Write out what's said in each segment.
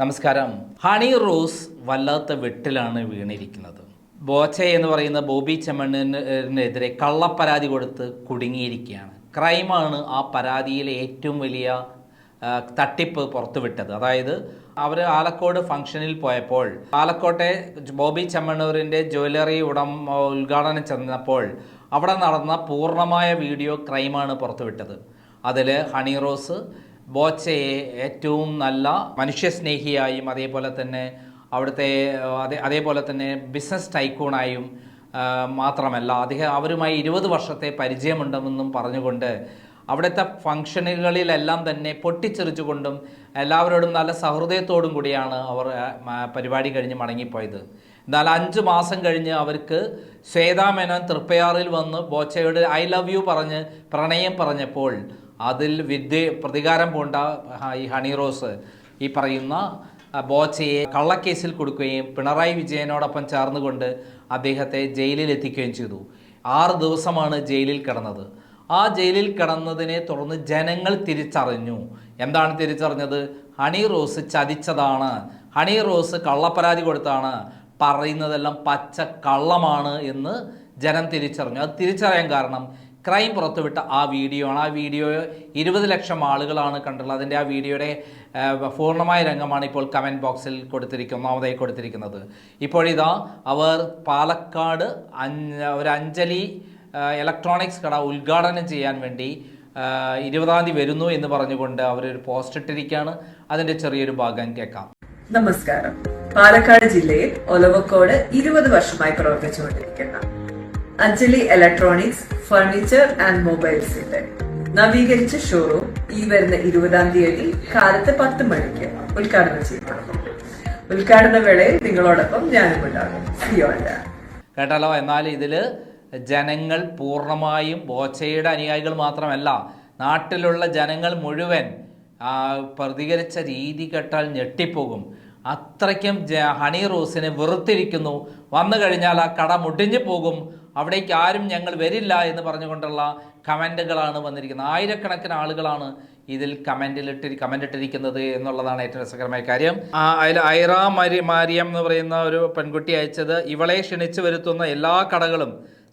നമസ്കാരം. ഹണി റോസ് വല്ലാത്ത വെട്ടിലാണ് വീണിരിക്കുന്നത്. ബോച്ച എന്ന് പറയുന്ന ബോബി ചെമ്മണ്ണിനെതിരെ കള്ളപ്പരാതി കൊടുത്ത് കുടുങ്ങിയിരിക്കുകയാണ്. ക്രൈമാണ് ആ പരാതിയിലെ ഏറ്റവും വലിയ തട്ടിപ്പ് പുറത്തുവിട്ടത്. അതായത് അവർ ആലക്കോട് ഫംഗ്ഷനിൽ പോയപ്പോൾ ആലക്കോട്ടെ ബോബി ചെമ്മണ്ണൂരിന്റെ ജ്വല്ലറി ഉടമ ഉദ്ഘാടനം ചെന്നപ്പോൾ അവിടെ നടന്ന പൂർണമായ വീഡിയോ ക്രൈമാണ് പുറത്തുവിട്ടത്. അതിൽ ഹണി റോസ് ബോച്ചയെ ഏറ്റവും നല്ല മനുഷ്യസ്നേഹിയായും അതേപോലെ തന്നെ അവിടുത്തെ അതേ അതേപോലെ തന്നെ ബിസിനസ് ടൈക്കൂണായും മാത്രമല്ല അദ്ദേഹം അവരുമായി ഇരുപത് വർഷത്തെ പരിചയമുണ്ടെന്നും പറഞ്ഞുകൊണ്ട് അവിടുത്തെ ഫംഗ്ഷനുകളിലെല്ലാം തന്നെ പൊട്ടിച്ചെറിച്ചുകൊണ്ടും എല്ലാവരോടും നല്ല സഹൃദയത്തോടും കൂടിയാണ് അവർ പരിപാടി കഴിഞ്ഞ് മടങ്ങിപ്പോയത്. എന്നാൽ അഞ്ച് മാസം കഴിഞ്ഞ് അവർക്ക് ശ്വേതാ മേനോൻ തൃപ്പയാറിൽ വന്ന് ബോച്ചയോട് ഐ ലവ് യു പറഞ്ഞ് പ്രണയം പറഞ്ഞപ്പോൾ അതിൽ വിദ്യ പ്രതികാരം പോണ്ട ഈ ഹണി റോസ് ഈ പറയുന്ന ബോച്ചയെ കള്ളക്കേസിൽ കൊടുക്കുകയും പിണറായി വിജയനോടൊപ്പം ചേർന്നുകൊണ്ട് അദ്ദേഹത്തെ ജയിലിൽ എത്തിക്കുകയും ചെയ്തു. ആറ് ദിവസമാണ് ജയിലിൽ കിടന്നത്. ആ ജയിലിൽ കിടന്നതിനെ തുടർന്ന് ജനങ്ങൾ തിരിച്ചറിഞ്ഞു. എന്താണ് തിരിച്ചറിഞ്ഞത്? ഹണി റോസ് ചതിച്ചതാണ്. ഹണി റോസ് കള്ളപ്പരാതി കൊടുത്താണ്. പറയുന്നതെല്ലാം പച്ച കള്ളമാണ് എന്ന് ജനം തിരിച്ചറിഞ്ഞു. അത് തിരിച്ചറിയാൻ കാരണം ക്രൈം പുറത്തുവിട്ട ആ വീഡിയോ ആണ്. ആ വീഡിയോ ഇരുപത് ലക്ഷം ആളുകളാണ് കണ്ടുള്ളത് അതിന്റെ ആ വീഡിയോയുടെ പൂർണമായ രംഗമാണ് ഇപ്പോൾ കമന്റ് ബോക്സിൽ കൊടുത്തിരിക്കുന്നത് ഒന്നാമതായി കൊടുത്തിരിക്കുന്നത്. ഇപ്പോഴിതാ അവർ പാലക്കാട് ഒരു അഞ്ജലി ഇലക്ട്രോണിക്സ് കട ഉദ്ഘാടനം ചെയ്യാൻ വേണ്ടി ഇരുപതാം തീയതി വരുന്നു എന്ന് പറഞ്ഞുകൊണ്ട് അവരൊരു പോസ്റ്റ് ഇട്ടിരിക്കുകയാണ്. അതിന്റെ ചെറിയൊരു ഭാഗം കേൾക്കാം. നമസ്കാരം. പാലക്കാട് ജില്ലയിൽ ഒലവക്കോട് ഇരുപത് വർഷമായി പ്രവർത്തിച്ചുകൊണ്ടിരിക്കുന്ന അഞ്ജലി ഇലക്ട്രോണിക്സ് ഫർണിച്ചർ ആൻഡ് മൊബൈൽസിന്റെ നവീകരിച്ച ഷോറൂം ഈ വരുന്ന ഇരുപതാം തീയതി കാലത്ത് പത്ത് മണിക്ക് ഉദ്ഘാടനം ചെയ്യപ്പെടുന്നു ഉദ്ഘാടന വേളയിൽ നിങ്ങളോടൊപ്പം ഞാനും ഉണ്ടാകും. കേട്ടാലോ എന്നാൽ ഇതിൽ ജനങ്ങൾ പൂർണമായും ബോച്ചയുടെ അനുയായികൾ മാത്രമല്ല നാട്ടിലുള്ള ജനങ്ങൾ മുഴുവൻ പ്രതികരിച്ച രീതി കേട്ടാൽ ഞെട്ടിപ്പോകും. അത്രയ്ക്കും ഹണി റോസിനെ വെറുത്തിരിക്കുന്നു. വന്നു കഴിഞ്ഞാൽ ആ കട മുടിഞ്ഞു പോകും. അവിടേക്ക് ആരും ഞങ്ങൾ വരില്ല എന്ന് പറഞ്ഞുകൊണ്ടുള്ള കമന്റുകളാണ് വന്നിരിക്കുന്നത്. ആയിരക്കണക്കിന് ആളുകളാണ് ഇതിൽ കമന്റിലിട്ട് കമന്റ് ഇട്ടിരിക്കുന്നത് എന്നുള്ളതാണ് ഏറ്റവും രസകരമായ കാര്യം. അതിൽ ഐറ മരി മാരിയം എന്ന് പറയുന്ന ഒരു പെൺകുട്ടി അയച്ചത് ഇവളെ ക്ഷണിച്ചു വരുത്തുന്ന എല്ലാ കടകളും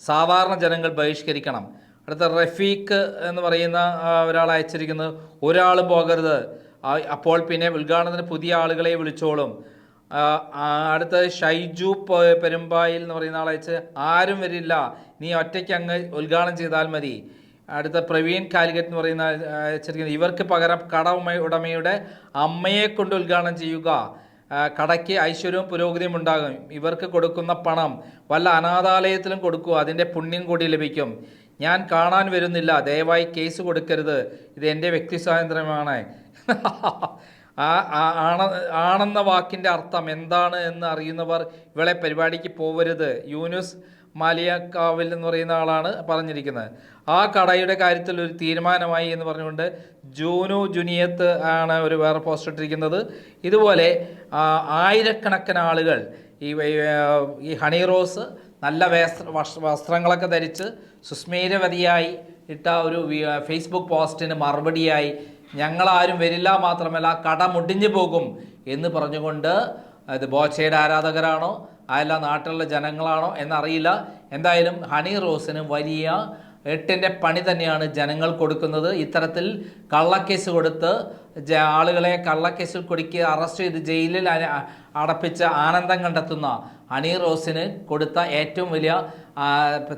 സാധാരണ ജനങ്ങൾ ബഹിഷ്കരിക്കണം. അടുത്ത റഫീഖ് എന്ന് പറയുന്ന ഒരാൾ അയച്ചിരിക്കുന്നത് ഒരാൾ പോകരുത്. അപ്പോൾ പിന്നെ ഉദ്ഘാടനത്തിന് പുതിയ ആളുകളെ വിളിച്ചോളും. അടുത്ത ഷൈജു പെരുമ്പായിൽ എന്ന് പറയുന്ന ആളെ വെച്ച് ആരും വരില്ല. നീ ഒറ്റയ്ക്ക് അങ്ങ് ഉദ്ഘാടനം ചെയ്താൽ മതി. അടുത്ത പ്രവീൺ കാലിക്കറ്റ് എന്ന് പറയുന്ന അയച്ചിരിക്കുന്നത് ഇവർക്ക് പകരം കട ഉടമയുടെ അമ്മയെ കൊണ്ട് ഉദ്ഘാടനം ചെയ്യുക. കടയ്ക്ക് ഐശ്വര്യവും പുരോഗതിയും ഉണ്ടാകും. ഇവർക്ക് കൊടുക്കുന്ന പണം വല്ല അനാഥാലയത്തിലും കൊടുക്കുക അതിന്റെ പുണ്യം കൂടി ലഭിക്കും. ഞാൻ കാണാൻ വരുന്നില്ല. ദയവായി കേസ് കൊടുക്കരുത്. ഇത് എന്റെ വ്യക്തി സ്വാതന്ത്ര്യമാണ്. ആ ആണ ആണെന്ന വാക്കിന്റെ അർത്ഥം എന്താണ് എന്ന് അറിയുന്നവർ ഇവളെ പരിപാടിക്ക് പോവരുത്. യൂനുസ് മാലിയക്കാവിൽ എന്ന് പറയുന്ന ആളാണ് പറഞ്ഞിരിക്കുന്നത്. ആ കടയുടെ കാര്യത്തിൽ ഒരു തീരുമാനമായി എന്ന് പറഞ്ഞുകൊണ്ട് ജൂനു ജുനിയത്ത് ആണ് ഒരു വേറെ പോസ്റ്റ് ഇട്ടിരിക്കുന്നത്. ഇതുപോലെ ആയിരക്കണക്കിന് ആളുകൾ ഈ ഈ ഹണി റോസ് നല്ല വേസ്ത്ര വസ്- വസ്ത്രങ്ങളൊക്കെ ധരിച്ച് സുസ്മേരവതിയായി ഇട്ട ഒരു ഫേസ്ബുക്ക് പോസ്റ്റിന് മറുപടിയായി ഞങ്ങളാരും വരില്ല മാത്രമല്ല കട മുടിഞ്ഞു പോകും എന്ന് പറഞ്ഞുകൊണ്ട് ഇത് ബോച്ചയുടെ ആരാധകരാണോ അതല്ല നാട്ടിലുള്ള ജനങ്ങളാണോ എന്നറിയില്ല. എന്തായാലും ഹണി റോസിന് വലിയ എട്ടിന്റെ പണി തന്നെയാണ് ജനങ്ങൾ കൊടുക്കുന്നത്. ഇത്തരത്തിൽ കള്ളക്കേസ് കൊടുത്ത് ആളുകളെ കള്ളക്കേസിൽ കുടുക്കി അറസ്റ്റ് ചെയ്ത് ജയിലിൽ അടപ്പിച്ച ആനന്ദം കണ്ടെത്തുന്ന ഹണി റോസിന് കൊടുത്ത ഏറ്റവും വലിയ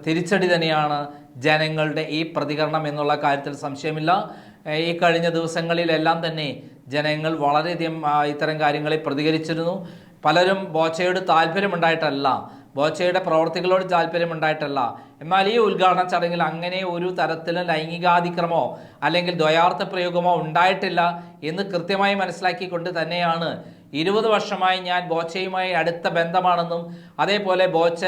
തിരിച്ചടി തന്നെയാണ് ജനങ്ങളുടെ ഈ പ്രതികരണം എന്നുള്ള കാര്യത്തിൽ സംശയമില്ല. ഈ കഴിഞ്ഞ ദിവസങ്ങളിലെല്ലാം തന്നെ ജനങ്ങൾ വളരെയധികം ഇത്തരം കാര്യങ്ങളെ പ്രതികരിച്ചിരുന്നു. പലരും ബോച്ചയോട് താല്പര്യമുണ്ടായിട്ടല്ല ബോച്ചയുടെ പ്രവർത്തികളോട് താല്പര്യമുണ്ടായിട്ടല്ല. എന്നാൽ ഈ ഉദ്ഘാടന ചടങ്ങിൽ അങ്ങനെ ഒരു തരത്തിലും ലൈംഗികാതിക്രമോ അല്ലെങ്കിൽ ദ്വയാർത്ഥ പ്രയോഗമോ ഉണ്ടായിട്ടില്ല എന്ന് കൃത്യമായി മനസ്സിലാക്കിക്കൊണ്ട് തന്നെയാണ് ഇരുപത് വർഷമായി ഞാൻ ബോച്ചയുമായി അടുത്ത ബന്ധമാണെന്നും അതേപോലെ ബോച്ച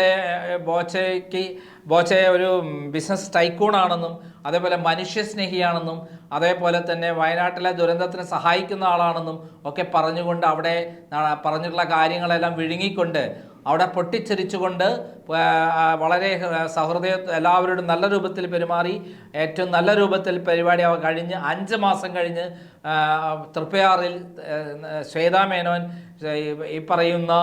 ബോച്ചയ്ക്ക് ബോച്ച ഒരു ബിസിനസ് ടൈക്കൂണാണെന്നും അതേപോലെ മനുഷ്യസ്നേഹിയാണെന്നും അതേപോലെ തന്നെ വയനാട്ടിലെ ദുരന്തത്തിന് സഹായിക്കുന്ന ആളാണെന്നും ഒക്കെ പറഞ്ഞുകൊണ്ട് അവിടെ പറഞ്ഞിട്ടുള്ള കാര്യങ്ങളെല്ലാം വിഴുങ്ങിക്കൊണ്ട് അവിടെ പൊട്ടിച്ചിരിച്ചുകൊണ്ട് വളരെ സഹൃദയ എല്ലാവരോടും നല്ല രൂപത്തിൽ പെരുമാറി. ഏറ്റവും നല്ല രൂപത്തിൽ പരിപാടി കഴിഞ്ഞ് അഞ്ച് മാസം കഴിഞ്ഞ് തൃപ്പയാറിൽ ശ്വേതാമേനോൻ ശ്വേതാ മേനോൻ ഈ- പറയുന്ന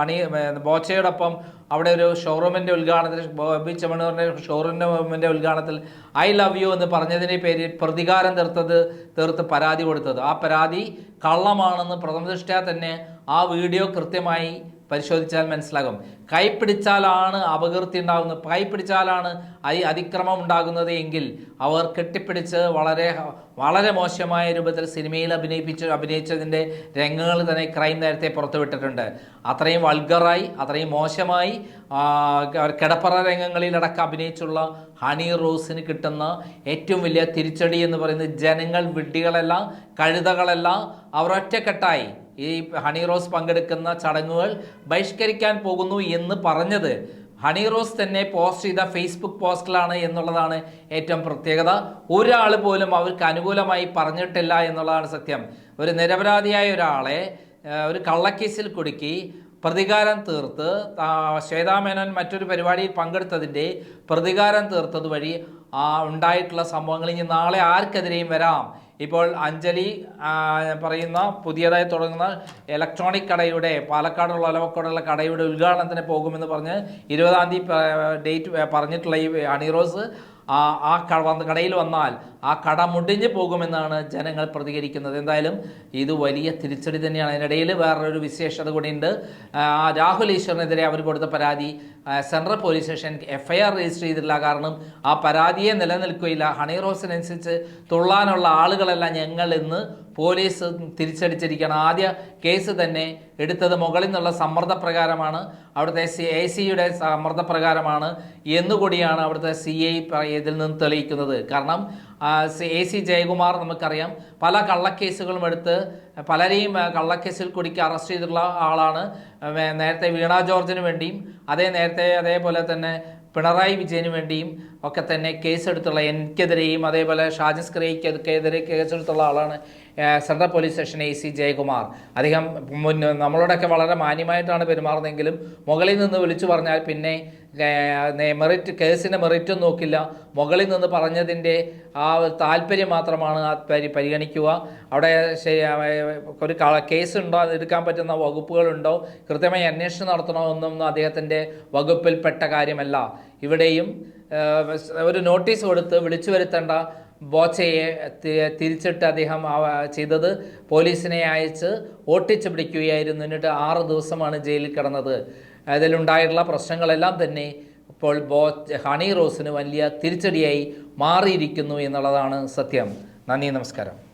അണി ബോച്ചയോടൊപ്പം അവിടെ ഒരു ഷോറൂമിന്റെ ഉദ്ഘാടനത്തിൽ ബോബി ചെമ്മണ്ണൂറിന്റെ ഷോറൂമിന്റെ ഉദ്ഘാടനത്തിൽ ഐ ലവ് യു എന്ന് പറഞ്ഞതിന്റെ പേരിൽ പ്രതികാരം തീർത്തത് തീർത്ത് പരാതി കൊടുത്തത്. ആ പരാതി കള്ളമാണെന്ന് പ്രഥമദൃഷ്ട്യാ തന്നെ ആ വീഡിയോ കൃത്യമായി പരിശോധിച്ചാൽ മനസ്സിലാകും. കൈപ്പിടിച്ചാലാണ് അപകീർത്തി ഉണ്ടാകുന്നത് കൈപ്പിടിച്ചാലാണ് അതി അതിക്രമം ഉണ്ടാകുന്നത് എങ്കിൽ അവർ കെട്ടിപ്പിടിച്ച് വളരെ വളരെ മോശമായ രൂപത്തിൽ സിനിമയിൽ അഭിനയിപ്പിച്ച് അഭിനയിച്ചതിന്റെ രംഗങ്ങൾ തന്നെ ക്രൈം നേരത്തെ പുറത്തുവിട്ടിട്ടുണ്ട്. അത്രയും വൾഗറായി അത്രയും മോശമായി കിടപ്പറ രംഗങ്ങളിലടക്കം അഭിനയിച്ചുള്ള ഹണി റോസിന് കിട്ടുന്ന ഏറ്റവും വലിയ തിരിച്ചടി എന്ന് പറയുന്നത് ജനങ്ങൾ വിഡ്ഢികളെല്ലാം കഴുതകളെല്ലാം അവർ ഒറ്റക്കെട്ടായി. ഈ ഹണി റോസ് പങ്കെടുക്കുന്ന ചടങ്ങുകൾ ബഹിഷ്കരിക്കാൻ പോകുന്നു എന്ന് പറഞ്ഞത്. ഹണി റോസ് തന്നെ പോസ്റ്റ് ചെയ്ത ഫേസ്ബുക്ക് പോസ്റ്റിലാണ് എന്നുള്ളതാണ് ഏറ്റവും പ്രത്യേകത. ഒരാൾ പോലും അവർക്ക് അനുകൂലമായി പറഞ്ഞിട്ടില്ല എന്നുള്ളതാണ് സത്യം. ഒരു നിരപരാധിയായ ഒരാളെ ഒരു കള്ളക്കേസിൽ കുടുക്കി പ്രതികാരം തീർത്ത് ശ്വേതാമേനോൻ മറ്റൊരു പരിപാടിയിൽ പങ്കെടുത്തതിന്റെ പ്രതികാരം തീർത്തത് വഴി ഉണ്ടായിട്ടുള്ള സംഭവങ്ങൾ ഇനി നാളെ ആർക്കെതിരെയും വരാം ഇപ്പോൾ അഞ്ജലി പറയുന്ന പുതിയതായി തുടങ്ങുന്ന ഇലക്ട്രോണിക് കടയുടെ പാലക്കാടുള്ള ഒലവക്കോടുള്ള കടയുടെ ഉദ്ഘാടനത്തിന് പോകുമെന്ന് പറഞ്ഞ് ഇരുപതാം തീയതി ഡേറ്റ് പറഞ്ഞിട്ടുള്ള ഈ അണിറോസ് ആ കടയിൽ വന്നാൽ ആ കട മുടിഞ്ഞു പോകുമെന്നാണ് ജനങ്ങൾ പ്രതികരിക്കുന്നത്. എന്തായാലും ഇത് വലിയ തിരിച്ചടി തന്നെയാണ്. അതിനിടയിൽ വേറൊരു വിശേഷത കൂടിയുണ്ട്. ആ, രാഹുൽ ഈശ്വറിനെതിരെ അവർ കൊടുത്ത പരാതി central police station FIR register ചെയ്തിട്ടില്ല. കാരണം ആ പരാതിയെ നിലനിൽക്കുകയില്ല. ഹണി റോസിനനുസരിച്ച് തുള്ളാനുള്ള ആളുകളെല്ലാം ഞങ്ങൾ ഇന്ന് പോലീസ് തിരിച്ചടിച്ചിരിക്കുകയാണ്. ആദ്യ കേസ് തന്നെ എടുത്തത് മുകളിൽ നിന്നുള്ള സമ്മർദ്ദപ്രകാരമാണ്. അവിടുത്തെ സി എ സിയുടെ സമ്മർദ്ദപ്രകാരമാണ് എന്നുകൂടിയാണ് അവിടുത്തെ സി ഐ ഇതിൽ നിന്ന് തെളിയിക്കുന്നത്. കാരണം എ സി ജയകുമാർ നമുക്കറിയാം. പല കള്ളക്കേസുകളും എടുത്ത് പലരെയും കള്ളക്കേസിൽ കുടിക്ക് അറസ്റ്റ് ചെയ്തിട്ടുള്ള ആളാണ് നേരത്തെ വീണ ജോർജിന് വേണ്ടിയും അതേ നേരത്തെ അതേപോലെ തന്നെ പിണറായി വിജയന് വേണ്ടിയും ഒക്കെ തന്നെ കേസെടുത്തുള്ള എനിക്കെതിരെയും അതേപോലെ ഷാജിസ് ക്രേക്കെതിരെ കേസെടുത്തുള്ള ആളാണ് central police station A C Jayakumar. അദ്ദേഹം മുൻ നമ്മളോടൊക്കെ വളരെ മാന്യമായിട്ടാണ് പെരുമാറുന്നതെങ്കിലും മുകളിൽ നിന്ന് വിളിച്ചു പറഞ്ഞാൽ പിന്നെ മെറിറ്റ് കേസിന്റെ മെറിറ്റും നോക്കില്ല. മുകളിൽ നിന്ന് പറഞ്ഞതിന്റെ ആ താല്പര്യം മാത്രമാണ് ആ പരി പരിഗണിക്കുക. അവിടെ ഒരു കേസുണ്ടോ? എടുക്കാൻ പറ്റുന്ന വകുപ്പുകളുണ്ടോ? കൃത്യമായി അന്വേഷണം നടത്തണോ എന്നൊന്നും അദ്ദേഹത്തിന്റെ വകുപ്പിൽപ്പെട്ട കാര്യമല്ല. ഇവിടെയും ഒരു നോട്ടീസ് കൊടുത്ത് വിളിച്ചു വരുത്തേണ്ട ബോച്ചയെ തിരിച്ചിട്ട് അദ്ദേഹം ചെയ്തത് പോലീസിനെ അയച്ച് ഓട്ടിച്ചു പിടിക്കുകയായിരുന്നു. എന്നിട്ട് ആറ് ദിവസമാണ് ജയിലിൽ കിടന്നത്. അതിലുണ്ടായിട്ടുള്ള പ്രശ്നങ്ങളെല്ലാം തന്നെ ഇപ്പോൾ ബോ ഹണി റോസിന് വലിയ തിരിച്ചടിയായി മാറിയിരിക്കുന്നു എന്നുള്ളതാണ് സത്യം. നന്ദി നമസ്കാരം.